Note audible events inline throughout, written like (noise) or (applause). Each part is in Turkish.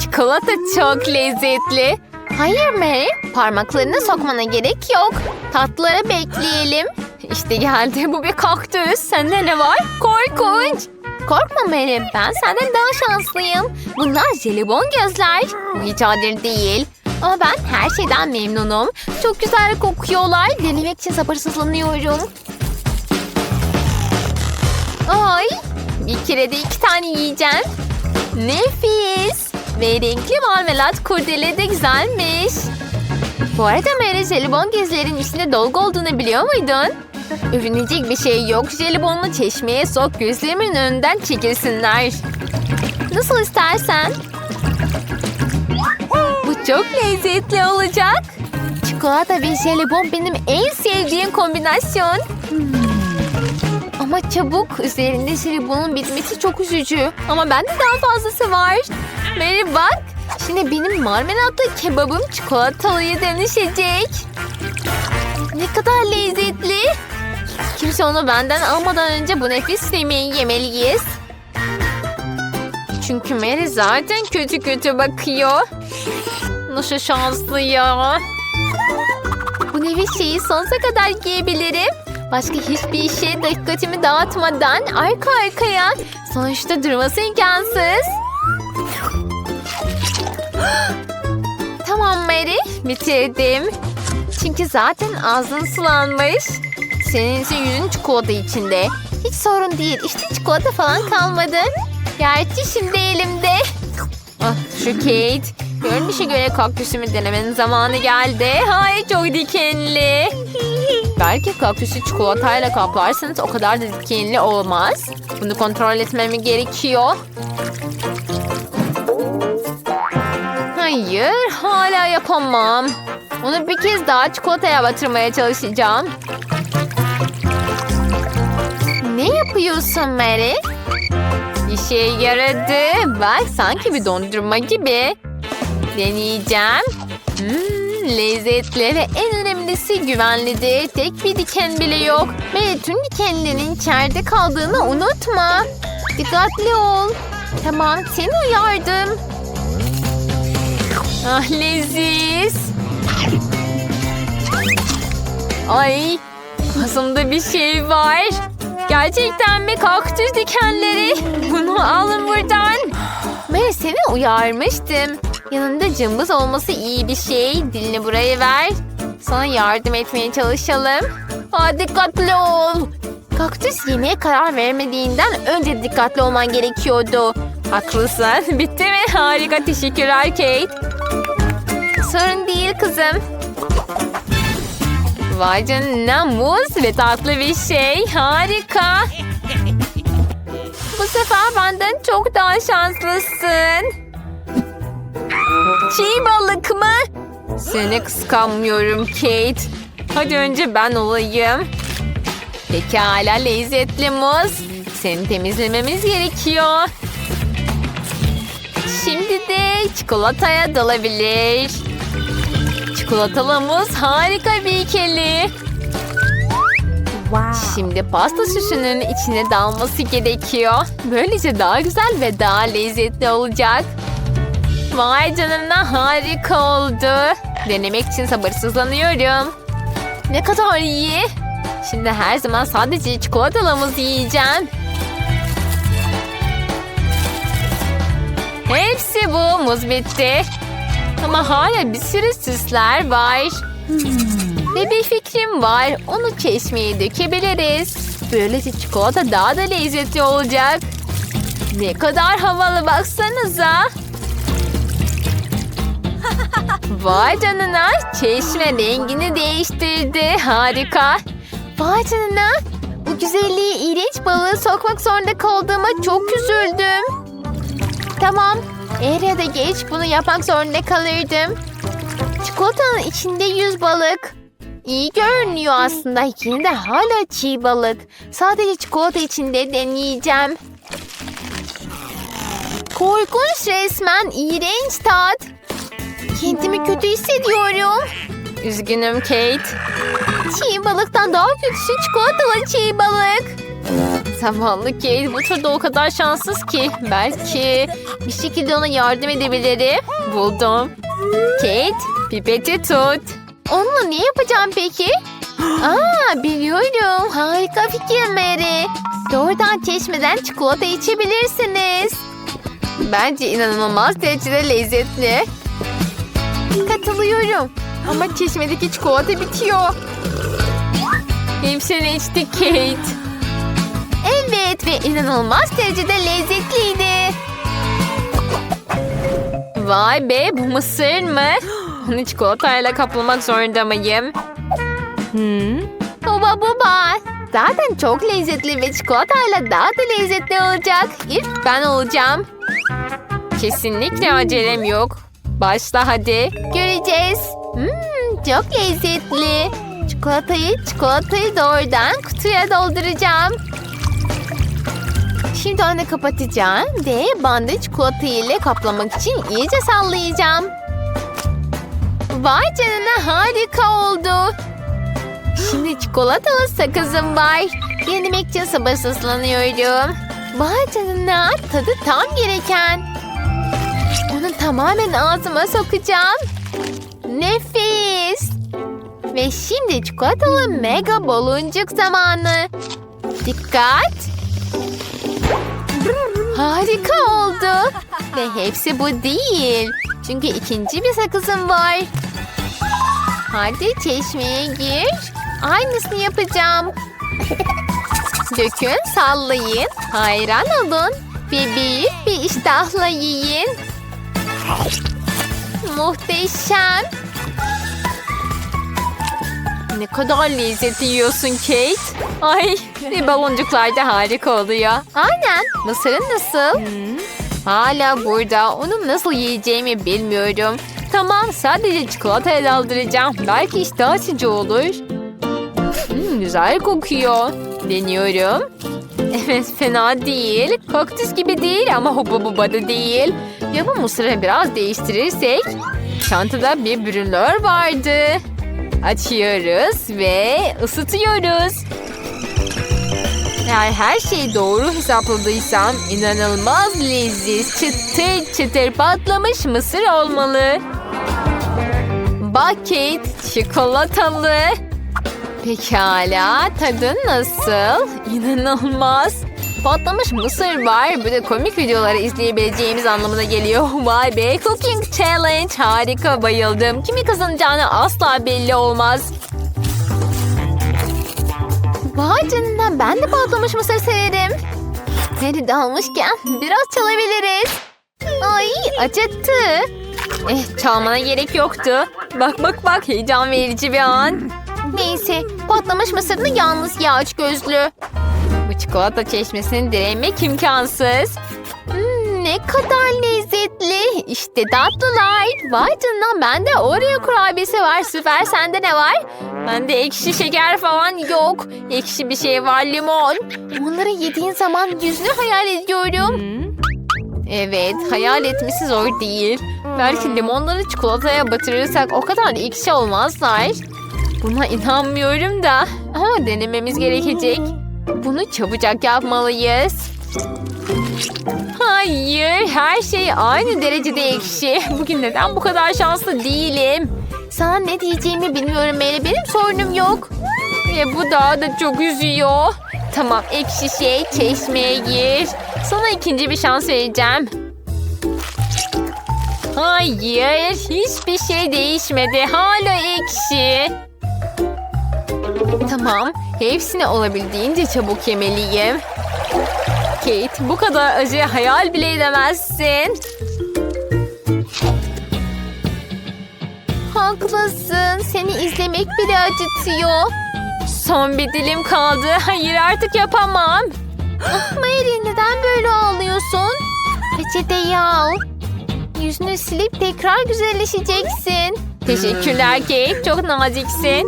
Çikolata çok lezzetli. Hayır Mary, parmaklarını sokmana gerek yok. Tatlıları bekleyelim. İşte geldi bu bir kaktüs. Sende ne var? Korkunç. Korkma Mary, ben senden daha şanslıyım. Bunlar jelibon gözler. Bu hiç adil değil. Ama ben her şeyden memnunum. Çok güzel kokuyorlar. Denemek için sabırsızlanıyorum. Ay, bir kere de iki tane yiyeceğim. Nefis. Ve renkli marmelat kurdele de güzelmiş. Bu arada Mary jelibon gezlerin içinde dolgu olduğunu biliyor muydun? Övünecek bir şey yok. Jelibonlu çeşmeye sok gözlerimin önünden çekilsinler. Nasıl istersen. Bu çok lezzetli olacak. Çikolata ve jelibon benim en sevdiğim kombinasyon. Ama çabuk üzerinde jelibonun bitmesi çok üzücü. Ama bende daha fazlası var. Mary bak. Şimdi benim marmelatlı kebabım çikolatalıya dönüşecek. Ne kadar lezzetli. Kimse onu benden almadan önce bu nefis yemeği yemeliyiz. Çünkü Mary zaten kötü kötü bakıyor. Nasıl şanslı ya. Bu nefis şeyi sonsuza kadar giyebilirim. Başka hiçbir işe dikkatimi dağıtmadan arka arkaya. Sonuçta durması imkansız. (gasps) tamam Mary, bitirdim. Çünkü zaten ağzın sulanmış. Senin ise yüzün çikolata içinde. Hiç sorun değil. İşte çikolata falan kalmadı. Gerçi şimdi elimde. Ah, şu Kate. Görünüşe göre kaktüsümü denemenin zamanı geldi. Ay çok dikenli. Belki kaktüsü çikolatayla kaplarsanız o kadar da dikenli olmaz. Bunu kontrol etmem gerekiyor. Hayır, hala yapamam. Onu bir kez daha çikolataya batırmaya çalışacağım. Ne yapıyorsun Mary? İşe yaradı. Bak sanki bir dondurma gibi. Deneyeceğim. Hmm, lezzetli ve en önemlisi güvenlidir. Tek bir diken bile yok. Ve tüm dikenlerin içeride kaldığını unutma. Dikkatli ol. Tamam seni uyardım. Ah leziz. Ay ağzımda bir şey var. Gerçekten mi kaktüs dikenleri? Bunu alın buradan. Ben seni uyarmıştım. Yanında cımbız olması iyi bir şey. Dilini buraya ver. Sana yardım etmeye çalışalım. Aa, dikkatli ol. Kaktüs yemeğe karar vermediğinden önce dikkatli olman gerekiyordu. Haklısın. (laughs) Bitti mi? Harika. Teşekkürler Kate. Sorun değil kızım. Vay canına muz ve tatlı bir şey. Harika. Bu sefer benden çok daha şanslısın. Çiğ balık mı? Seni kıskanmıyorum Kate. Hadi önce ben olayım. Pekala lezzetli muz. Seni temizlememiz gerekiyor. Şimdi de çikolataya dalabilir. Çikolatalı muz harika bir ikili. Şimdi pasta süsünün içine dalması gerekiyor. Böylece daha güzel ve daha lezzetli olacak. Vay canına harika oldu. Denemek için sabırsızlanıyorum. Ne kadar iyi. Şimdi her zaman sadece çikolatalı muz yiyeceğim. Hepsi bu. Muz bitti. Ama hala bir sürü süsler var. Ve bir fikrim var. Onu çeşmeye dökebiliriz. Böylece çikolata daha da lezzetli olacak. Ne kadar havalı baksanıza. Vay canına çeşme rengini değiştirdi. Harika. Vay canına. Bu güzelliği iğrenç balığı sokmak zorunda kaldığıma çok üzüldüm. Tamam. Er ya da geç bunu yapmak zorunda kalırdım. Çikolatanın içinde yüz balık. İyi görünüyor aslında. Yine de hala çiğ balık. Sadece çikolata içinde deneyeceğim. Korkunç resmen. iğrenç tat. Kendimi kötü hissediyorum. Üzgünüm Kate. Çiğ balıktan daha kötüsü çikolatalı çiğ balık. Zavallı Kate bu turda o kadar şanssız ki. Belki bir şekilde ona yardım edebilirim. Buldum. Kate, pipeti tut. Onunla ne yapacağım peki? (gasps) Aa biliyorum. Harika fikir Mary. Doğrudan çeşmeden çikolata içebilirsiniz. Bence inanılmaz derecede lezzetli. Katılıyorum. Ama çeşmedeki çikolata bitiyor. Hepsini içtik Kate. Evet ve inanılmaz derecede lezzetliydi. Vay be bu mısır mı? Onu çikolatayla kaplamak zorunda mıyım? Hmm. Baba baba. Zaten çok lezzetli ve çikolatayla daha da lezzetli olacak. İlk ben olacağım. Kesinlikle acelem yok. Başla hadi. Göreceğiz. Hmm, çok lezzetli. Çikolatayı çikolatayı doğrudan kutuya dolduracağım. Şimdi onu kapatacağım ve bandı çikolata ile kaplamak için iyice sallayacağım. Vay canına harika oldu. Şimdi çikolatalı sakızım var. Denemek için sabırsızlanıyorum. Vay canına tadı tam gereken. Onu tamamen ağzıma sokacağım. Nefis. Ve şimdi çikolatalı mega baloncuk zamanı. Dikkat. Harika oldu. Ve hepsi bu değil. Çünkü ikinci bir sakızım var. Hadi çeşmeye gir. Aynısını yapacağım. Dökün, sallayın. Hayran olun. Ve büyük bir iştahla yiyin. Muhteşem. Ne kadar lezzetli yiyorsun Kate. Ay (laughs) ve baloncuklar da harika oluyor. Aynen. Mısırın nasıl? Hala burada. Onu nasıl yiyeceğimi bilmiyorum. Tamam sadece çikolataya daldıracağım. Belki iştah açıcı olur. Hmm, güzel kokuyor. Deniyorum. Evet fena değil. Kaktüs gibi değil ama huba buba da değil. Ya bu mısırı biraz değiştirirsek? Çantada bir brülör vardı. Açıyoruz ve ısıtıyoruz. Eğer her şeyi doğru hesapladıysam inanılmaz leziz, çıtır çıtır patlamış mısır olmalı. Kate, çikolatalı. Pekala, tadı nasıl? İnanılmaz. Patlamış mısır var. Bir de komik videoları izleyebileceğimiz anlamına geliyor. (laughs) Vay be, Cooking Challenge. Harika, bayıldım. Kimi kazanacağını asla belli olmaz. Vay canına ben de patlamış mısır severim. Nerede dalmışken biraz çalabiliriz. Ay acıttı. Eh çalmana gerek yoktu. Bak bak bak heyecan verici bir an. Neyse patlamış mısırını yalnız ya aç gözlü. Bu çikolata çeşmesini diremek imkansız. Hmm, ne kadar lezzetli. İşte tatlılar. Vay canına bende Oreo kurabiyesi var. Süper sende ne var? Bende ekşi şeker falan yok. Ekşi bir şey var limon. Bunları yediğin zaman yüzünü hayal ediyorum. Evet hayal etmesi zor değil. Belki limonları çikolataya batırırsak o kadar ekşi olmazlar. Buna inanmıyorum da. Ama denememiz gerekecek. Bunu çabucak yapmalıyız. Hayır, her şey aynı derecede ekşi. (laughs) Bugün neden bu kadar şanslı değilim? Sana ne diyeceğimi bilmiyorum Mary. Benim sorunum yok. Ve bu daha da çok üzüyor. Tamam, ekşi şey çeşmeye gir. Sana ikinci bir şans vereceğim. Hayır, hiçbir şey değişmedi. Hala ekşi. Tamam, hepsini olabildiğince çabuk yemeliyim. Kate, bu kadar acı hayal bile edemezsin. Haklısın. Seni izlemek bile acıtıyor. Son bir dilim kaldı. Hayır artık yapamam. (gasps) Mary neden böyle ağlıyorsun? Peçeteyi al. Yüzünü silip tekrar güzelleşeceksin. Teşekkürler Kate. Çok naziksin.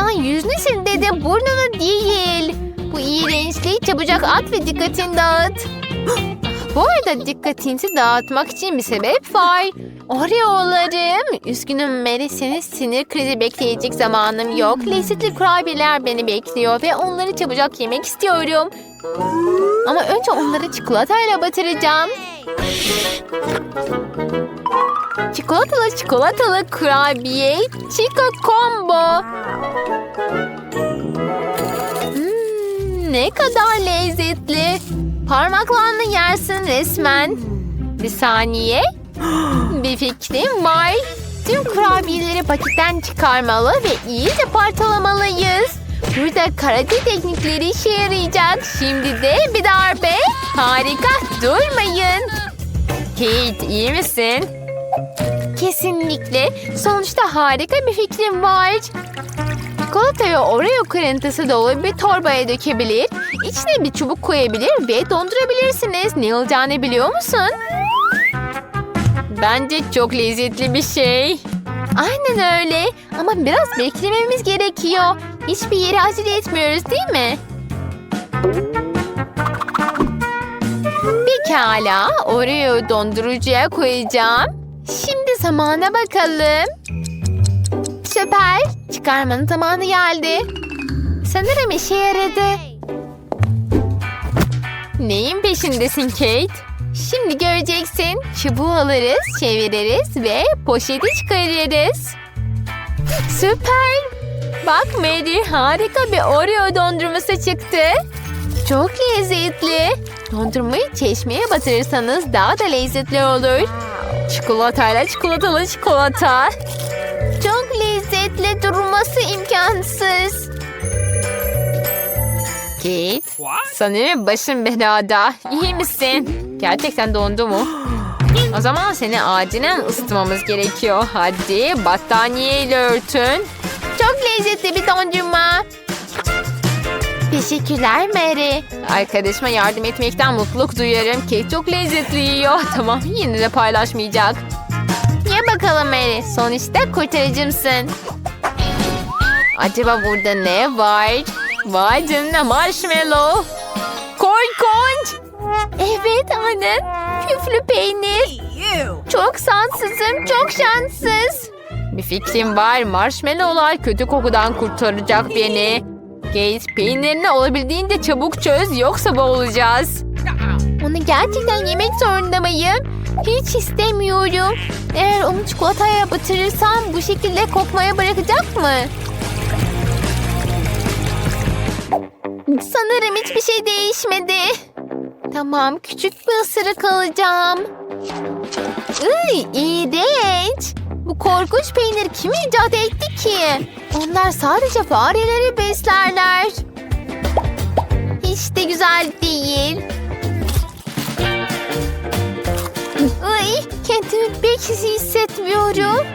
Sana yüzünü sil. Burnunu değil. Bu iğrençliği çabucak at ve dikkatini dağıt. (gasps) Bu arada dikkatinizi dağıtmak için bir sebep var. Oreo'larım. Üzgünüm Mary senin sinir krizi bekleyecek zamanım yok. Lezzetli kurabiyeler beni bekliyor ve onları çabucak yemek istiyorum. Ama önce onları çikolatayla batıracağım. Çikolatalı çikolatalı kurabiye Chico Combo. Hmm, ne kadar lezzetli. Parmaklarını yersin resmen. Bir saniye. (gasps) Bir fikrim var. Tüm kurabiyeleri paketten çıkarmalı ve iyice parçalamalıyız. Burada karate teknikleri işe yarayacak. Şimdi de bir darbe. Harika. Durmayın. Kate iyi misin? Kesinlikle. Sonuçta harika bir fikrim var. Çikolata ve Oreo kırıntısı dolu bir torbaya dökebilir, içine bir çubuk koyabilir ve dondurabilirsiniz. Ne olacağını biliyor musun? Bence çok lezzetli bir şey. Aynen öyle ama biraz beklememiz gerekiyor. Hiçbir yere acele etmiyoruz değil mi? Pekala, Oreo'yu dondurucuya koyacağım. Şimdi zamana bakalım. Süper. Çıkarmanın zamanı geldi. Sanırım işe yaradı. Neyin peşindesin Kate? Şimdi göreceksin. Çubuğu alırız, çeviririz ve poşeti çıkarırız. Süper. Bak Mary harika bir Oreo dondurması çıktı. Çok lezzetli. Dondurmayı çeşmeye batırırsanız daha da lezzetli olur. Çikolatayla çikolatalı çikolata. Çok lezzetli durması imkansız. Kate, sanırım başın belada. İyi misin? Gerçekten dondu mu? O zaman seni acilen ısıtmamız gerekiyor. Hadi battaniyeyle örtün. Çok lezzetli bir dondurma. Teşekkürler Mary. Arkadaşıma yardım etmekten mutluluk duyarım. Kate çok lezzetli yiyor. (laughs) Tamam yine de paylaşmayacak. Ye bakalım Mary. Sonuçta kurtarıcımsın. Acaba burada ne var? Vay canına marshmallow. Korkunç. Evet anne. Küflü peynir. Çok şanssızım. Çok şanssız. Bir fikrim var. Marshmallowlar kötü kokudan kurtaracak beni. Gates peynirini olabildiğince çabuk çöz yoksa boğulacağız. Onu gerçekten yemek zorunda mıyım? Hiç istemiyorum. Eğer onu çikolataya batırırsam bu şekilde kokmaya bırakacak mı? Sanırım hiçbir şey değişmedi. Tamam, küçük bir ısırık alacağım. Iy, iğrenç. Bu korkunç peynir kim icat etti ki? Onlar sadece fareleri beslerler. Hiç de güzel değil. Ay, kendimi pek iyi hissetmiyorum.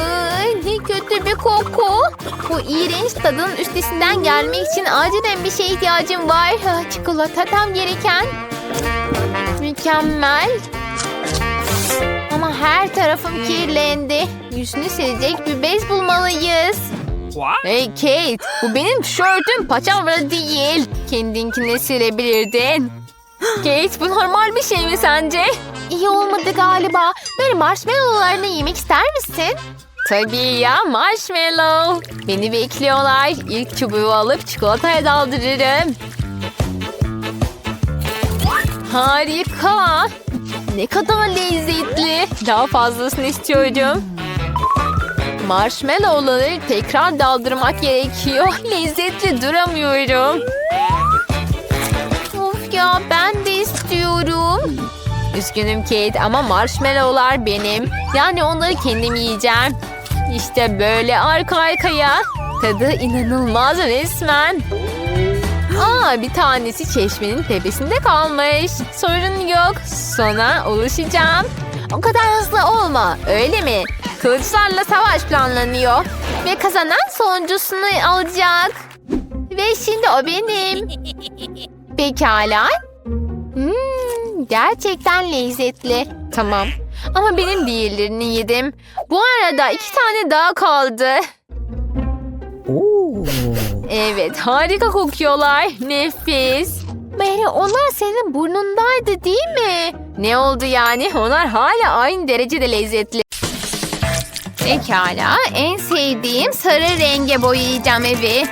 Ay, ne kötü bir koku. Bu iğrenç tadın üstesinden gelmek için acilen bir şeye ihtiyacım var. Çikolata tam gereken. Mükemmel. Ama her tarafım kirlendi. Yüzünü silecek bir bez bulmalıyız. Hey Kate, bu benim tişörtüm paçavra değil. Kendinkini silebilirdin. Kate, bu normal bir şey mi sence? İyi olmadı galiba. Böyle marshmallowlarını yemek ister misin? Tabii ya marshmallow. Beni bekliyorlar. İlk çubuğu alıp çikolataya daldırırım. Harika. Ne kadar lezzetli. Daha fazlasını istiyorum. Marshmallowları tekrar daldırmak gerekiyor. Lezzetli duramıyorum. Of ya ben de istiyorum. Üzgünüm Kate ama marshmallowlar benim. Yani onları kendim yiyeceğim. İşte böyle arka arkaya. Tadı inanılmaz resmen. Aa bir tanesi çeşmenin tepesinde kalmış. Sorun yok. Sona ulaşacağım. O kadar hızlı olma. Öyle mi? Kılıçlarla savaş planlanıyor. Ve kazanan sonuncusunu alacak. Ve şimdi o benim. Pekala. Hmm, gerçekten lezzetli. Tamam. Ama benim diğerlerini yedim. Bu arada iki tane daha kaldı. Evet harika kokuyorlar. Nefis. Mary onlar senin burnundaydı değil mi? Ne oldu yani? Onlar hala aynı derecede lezzetli. Pekala en sevdiğim sarı renge boyayacağım evi.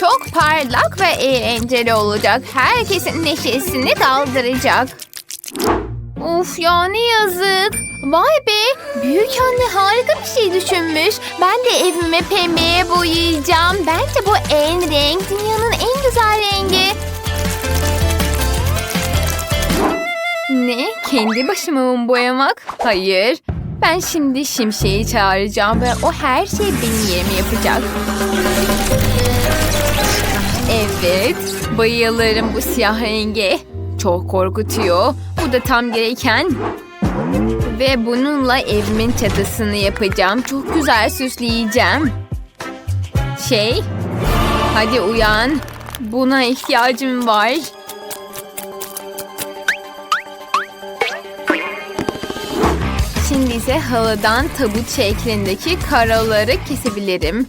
Çok parlak ve eğlenceli olacak. Herkesin neşesini kaldıracak. Of ya ne yazık. Vay be büyük anne harika bir şey düşünmüş. Ben de evimi pembeye boyayacağım. Bence bu en renk dünyanın en güzel rengi. Ne? Kendi başıma mı boyamak? Hayır. Ben şimdi Şimşek'i çağıracağım ve o her şeyi benim yerime yapacak. Evet, bayılırım bu siyah renge. Çok korkutuyor. Bu da tam gereken. Ve bununla evimin çatısını yapacağım. Çok güzel süsleyeceğim. Şey, hadi uyan. Buna ihtiyacım var. Şimdi ise halıdan tabut şeklindeki karaları kesebilirim.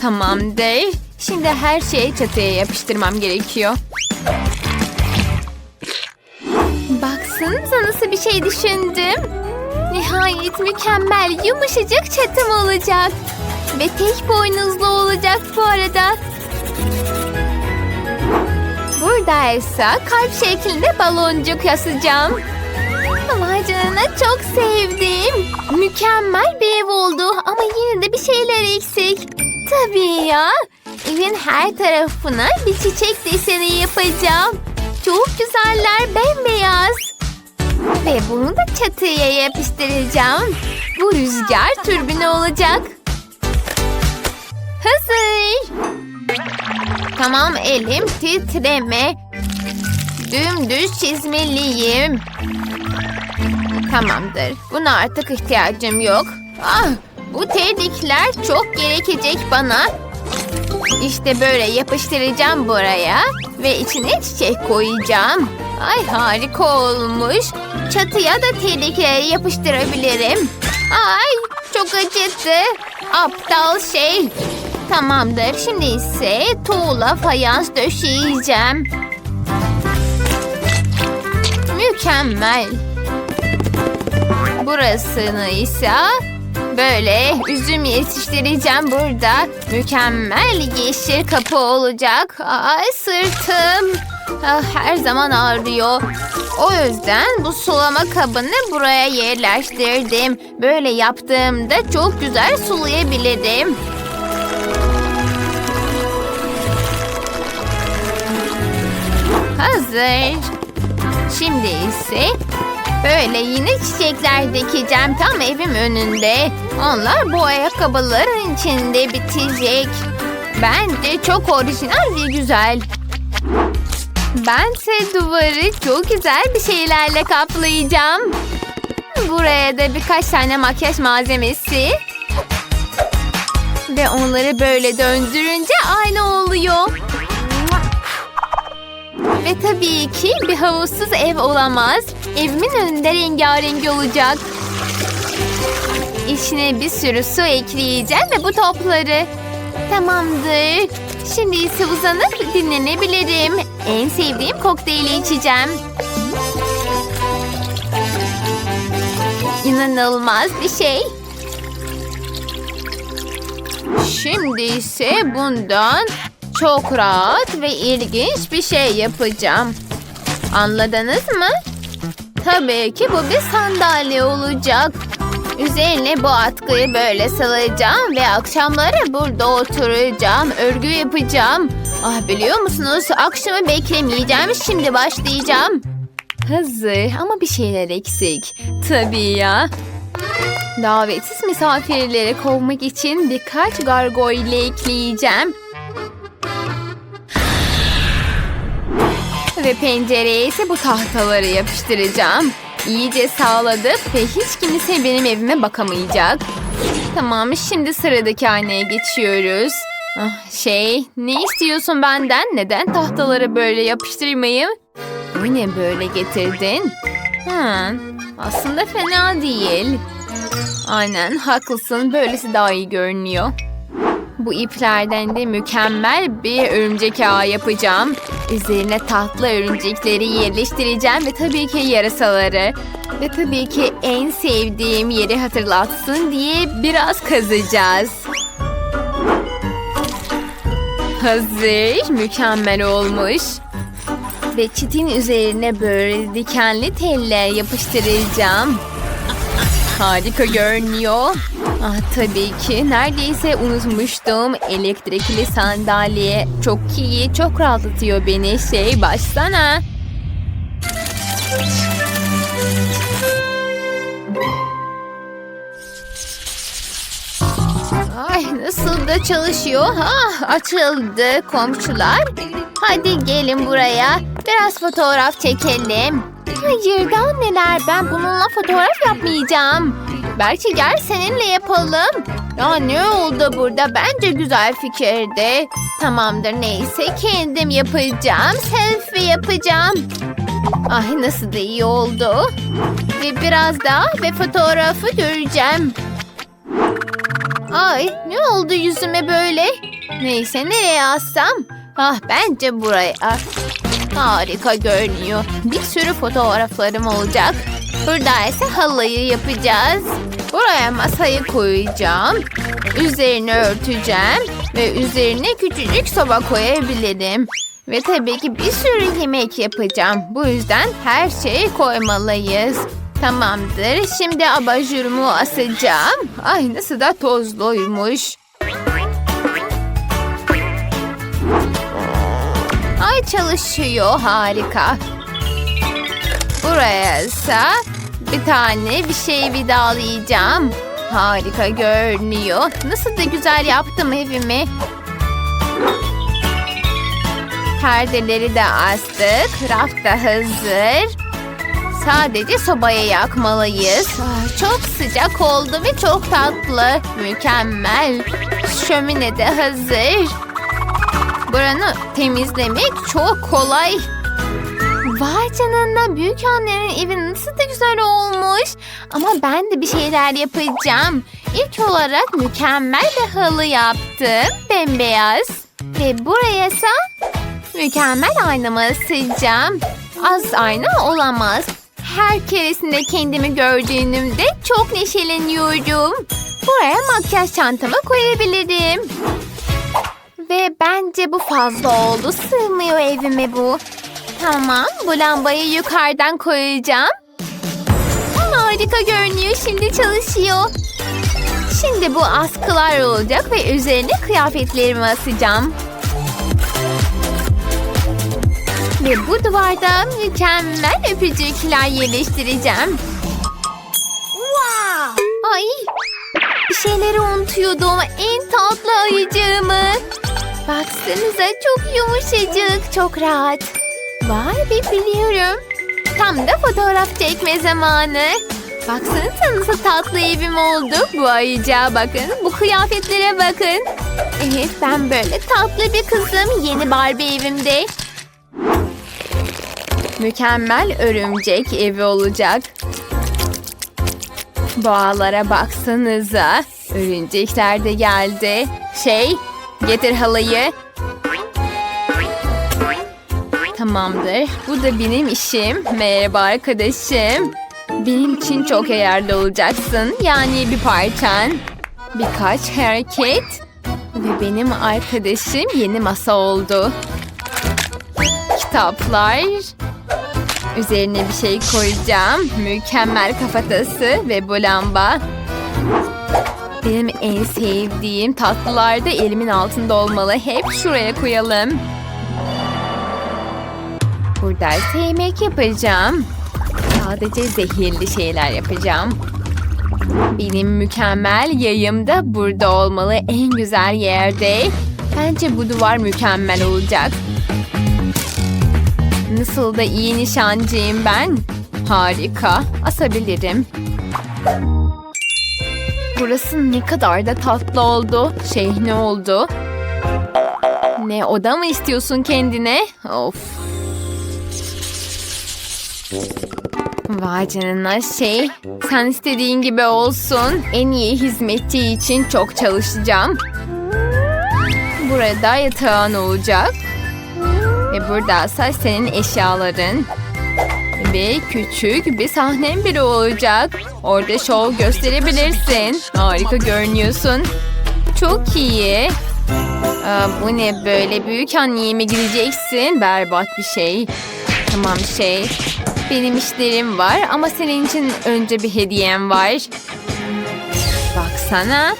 Tamamdır. Şimdi her şeyi çatıya yapıştırmam gerekiyor. Baksanıza nasıl bir şey düşündüm. Nihayet mükemmel yumuşacık çatım olacak. Ve tek boynuzlu olacak bu arada. Burada ise kalp şeklinde baloncuk asacağım. Vay çok sevdim. Mükemmel bir ev oldu ama yine de bir şeyler eksik. Tabii ya. Evin her tarafına bir çiçek deseni yapacağım. Çok güzeller bembeyaz. Ve bunu da çatıya yapıştıracağım. Bu rüzgar türbünü olacak. Hazır. Tamam elim titreme. Dümdüz çizmeliyim. Tamamdır. Buna artık ihtiyacım yok. Ah, bu terlikler çok gerekecek bana. İşte böyle yapıştıracağım buraya ve içine çiçek koyacağım. Ay harika olmuş. Çatıya da terlikleri yapıştırabilirim. Ay çok acıttı. Aptal şey. Tamamdır. Şimdi ise tuğla fayans döşeyeceğim. Mükemmel. Burasını ise böyle üzüm yetiştireceğim burada. Mükemmel yeşil kapı olacak. Ay sırtım. Ah, her zaman ağrıyor. O yüzden bu sulama kabını buraya yerleştirdim. Böyle yaptığımda çok güzel sulayabilirim. Hazır. Şimdi ise böyle yine çiçekler dikeceğim tam evim önünde. Onlar bu ayakkabıların içinde bitecek. Bence çok orijinal ve güzel. Bense duvarı çok güzel bir şeylerle kaplayacağım. Buraya da birkaç tane makyaj malzemesi. Ve onları böyle döndürünce aynı oluyor. Ve tabii ki bir havuzsuz ev olamaz. Evimin önünde rengarenk olacak. İçine bir sürü su ekleyeceğim ve bu topları. Tamamdır. Şimdi ise uzanıp dinlenebilirim. En sevdiğim kokteyli içeceğim. İnanılmaz bir şey. Şimdi ise bundan çok rahat ve ilginç bir şey yapacağım. Anladınız mı? Tabii ki bu bir sandalye olacak. Üzerine bu atkıyı böyle salacağım ve akşamları burada oturacağım. Örgü yapacağım. Ah biliyor musunuz akşamı beklemeyeceğim. Şimdi başlayacağım. Hazır ama bir şeyler eksik. Tabii ya. Davetsiz misafirleri kovmak için birkaç gargoyle ekleyeceğim. Ve pencereye ise bu tahtaları yapıştıracağım. İyice sağladık ve hiç kimse benim evime bakamayacak. Tamam şimdi sıradaki haneye geçiyoruz. Ah, şey ne istiyorsun benden? Neden tahtaları böyle yapıştırmayayım? Bu ne böyle getirdin? Ha, aslında fena değil. Aynen haklısın böylesi daha iyi görünüyor. Bu iplerden de mükemmel bir örümcek ağı yapacağım. Üzerine tatlı örümcekleri yerleştireceğim ve tabii ki yarasaları. Ve tabii ki en sevdiğim yeri hatırlatsın diye biraz kazacağız. Hazır, mükemmel olmuş. Ve çitin üzerine böyle dikenli teller yapıştıracağım. Harika görünüyor. Ah tabii ki. Neredeyse unutmuştum. Elektrikli sandalye. Çok iyi. Çok rahatlatıyor beni. Şey başsana. Nasıl da çalışıyor. Ah açıldı komşular. Hadi gelin buraya. Biraz fotoğraf çekelim. Hayır daha neler ben bununla fotoğraf yapmayacağım. Belki gel seninle yapalım. Ya ne oldu burada? Bence güzel fikirdi. Tamamdır neyse kendim yapacağım. Selfie yapacağım. Ay nasıl da iyi oldu. Ve biraz daha ve fotoğrafı göreceğim. Ay ne oldu yüzüme böyle? Neyse nereye assam? Ah bence buraya. Harika görünüyor. Bir sürü fotoğraflarım olacak. Burada ise halıyı yapacağız. Buraya masayı koyacağım. Üzerine örteceğim. Ve üzerine küçücük soba koyabilirim. Ve tabii ki bir sürü yemek yapacağım. Bu yüzden her şeyi koymalıyız. Tamamdır. Şimdi abajurumu asacağım. Ay nasıl da tozluymuş. Ay çalışıyor. Harika. Buraya ise bir tane bir şey vidalayacağım. Harika görünüyor. Nasıl da güzel yaptım evimi. Perdeleri de astık. Raf da hazır. Sadece sobaya yakmalıyız. Çok sıcak oldu ve çok tatlı. Mükemmel. Şömine de hazır. Buranı temizlemek çok kolay. Vay canına büyük annenin evi nasıl da güzel olmuş. Ama ben de bir şeyler yapacağım. İlk olarak mükemmel bir halı yaptım. Bembeyaz. Ve buraya ise mükemmel aynamı asacağım. Az ayna olamaz. Her keresinde kendimi gördüğümde çok neşeleniyorum. Buraya makyaj çantamı koyabilirim. Ve bence bu fazla oldu. Sığmıyor evime bu. Tamam, bu lambayı yukarıdan koyacağım. Harika görünüyor. Şimdi çalışıyor. Şimdi bu askılar olacak ve üzerine kıyafetlerimi asacağım. Ve bu duvarda mükemmel öpücükler yerleştireceğim. Ay, bir şeyleri unutuyordum. En tatlı ayıcığımı. Baksanıza çok yumuşacık, çok rahat. Vay be biliyorum. Tam da fotoğraf çekme zamanı. Baksanıza nasıl tatlı evim oldu. Bu ayıcağa bakın. Bu kıyafetlere bakın. Evet ben böyle tatlı bir kızım. Yeni Barbie evimde. Mükemmel örümcek evi olacak. Boğalara baksanıza. Örümcekler de geldi. Şey, getir halıyı. Tamamdır. Bu da benim işim. Merhaba arkadaşım. Benim için çok değerli olacaksın. Yani bir parçan. Birkaç hareket. Ve benim arkadaşım yeni masa oldu. Kitaplar. Üzerine bir şey koyacağım. Mükemmel kafatası ve bu lamba. Benim en sevdiğim tatlılar da elimin altında olmalı. Hep şuraya koyalım. Burada ise yemek yapacağım. Sadece zehirli şeyler yapacağım. Benim mükemmel yayım da burada olmalı. En güzel yerde. Bence bu duvar mükemmel olacak. Nasıl da iyi nişancıyım ben. Harika. Asabilirim. Burası ne kadar da tatlı oldu. Şey ne oldu? Ne oda mı istiyorsun kendine? Of. Vay canına şey. Sen istediğin gibi olsun. En iyi hizmetçi için çok çalışacağım. Burada yatağın olacak. Ve burada ise senin eşyaların. Ve küçük bir sahnen biri olacak. Orada şov gösterebilirsin. Harika görünüyorsun. Çok iyi. Aa, bu ne böyle büyük anneye mi gideceksin? Berbat bir şey. Tamam şey. Benim işlerim var ama senin için önce bir hediyem var. Baksana.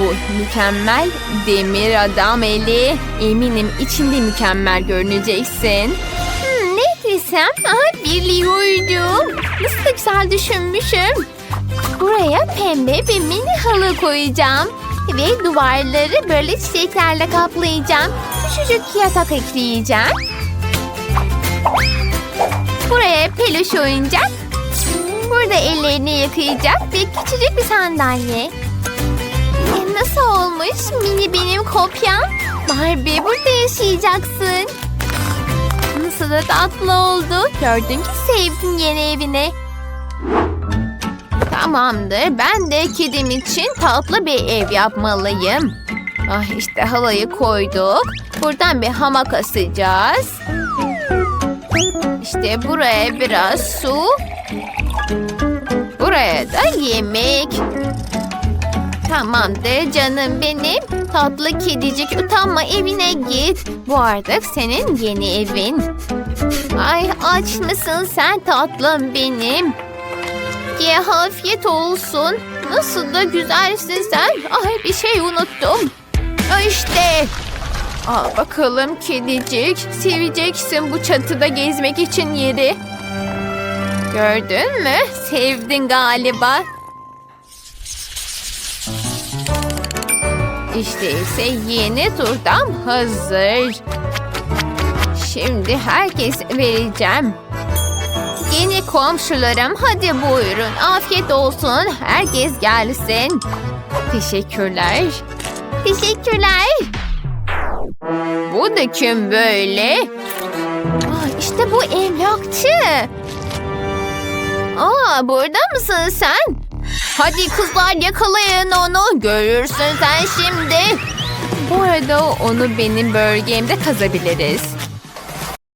Bu mükemmel demir adam eli. Eminim içinde mükemmel görüneceksin. Hmm, ne desem? Aha, biliyordum. Nasıl da güzel düşünmüşüm. Buraya pembe bir mini halı koyacağım. Ve duvarları böyle çiçeklerle kaplayacağım. Küçücük yatak ekleyeceğim. Buraya peluş oyuncak. Burada ellerini yıkayacak ve küçücük bir sandalye. Nasıl olmuş mini benim kopyam? Barbie burada yaşayacaksın. Nasıl da tatlı oldu. Gördüm ki sevdin yeni evini. Tamamdır. Ben de kedim için tatlı bir ev yapmalıyım. Ah işte halayı koyduk. Buradan bir hamak asacağız. İşte buraya biraz su. Buraya da yemek. Tamamdır canım benim. Tatlı kedicik utanma evine git. Bu artık senin yeni evin. Ay aç mısın sen tatlım benim? Ye afiyet olsun. Nasıl da güzelsin sen. Ay bir şey unuttum. İşte. Al bakalım kedicik. Seveceksin bu çatıda gezmek için yeri. Gördün mü? Sevdin galiba. İşte ise yeni turdan hazır. Şimdi herkes vereceğim. Yeni komşularım hadi buyurun afiyet olsun herkes gelsin. Teşekkürler. Teşekkürler. Bu da kim böyle? Aa, işte bu emlakçı. Aa, burada mısın sen? Hadi kızlar yakalayın onu. Görürsün sen şimdi. Bu arada onu benim bölgemde kazabiliriz.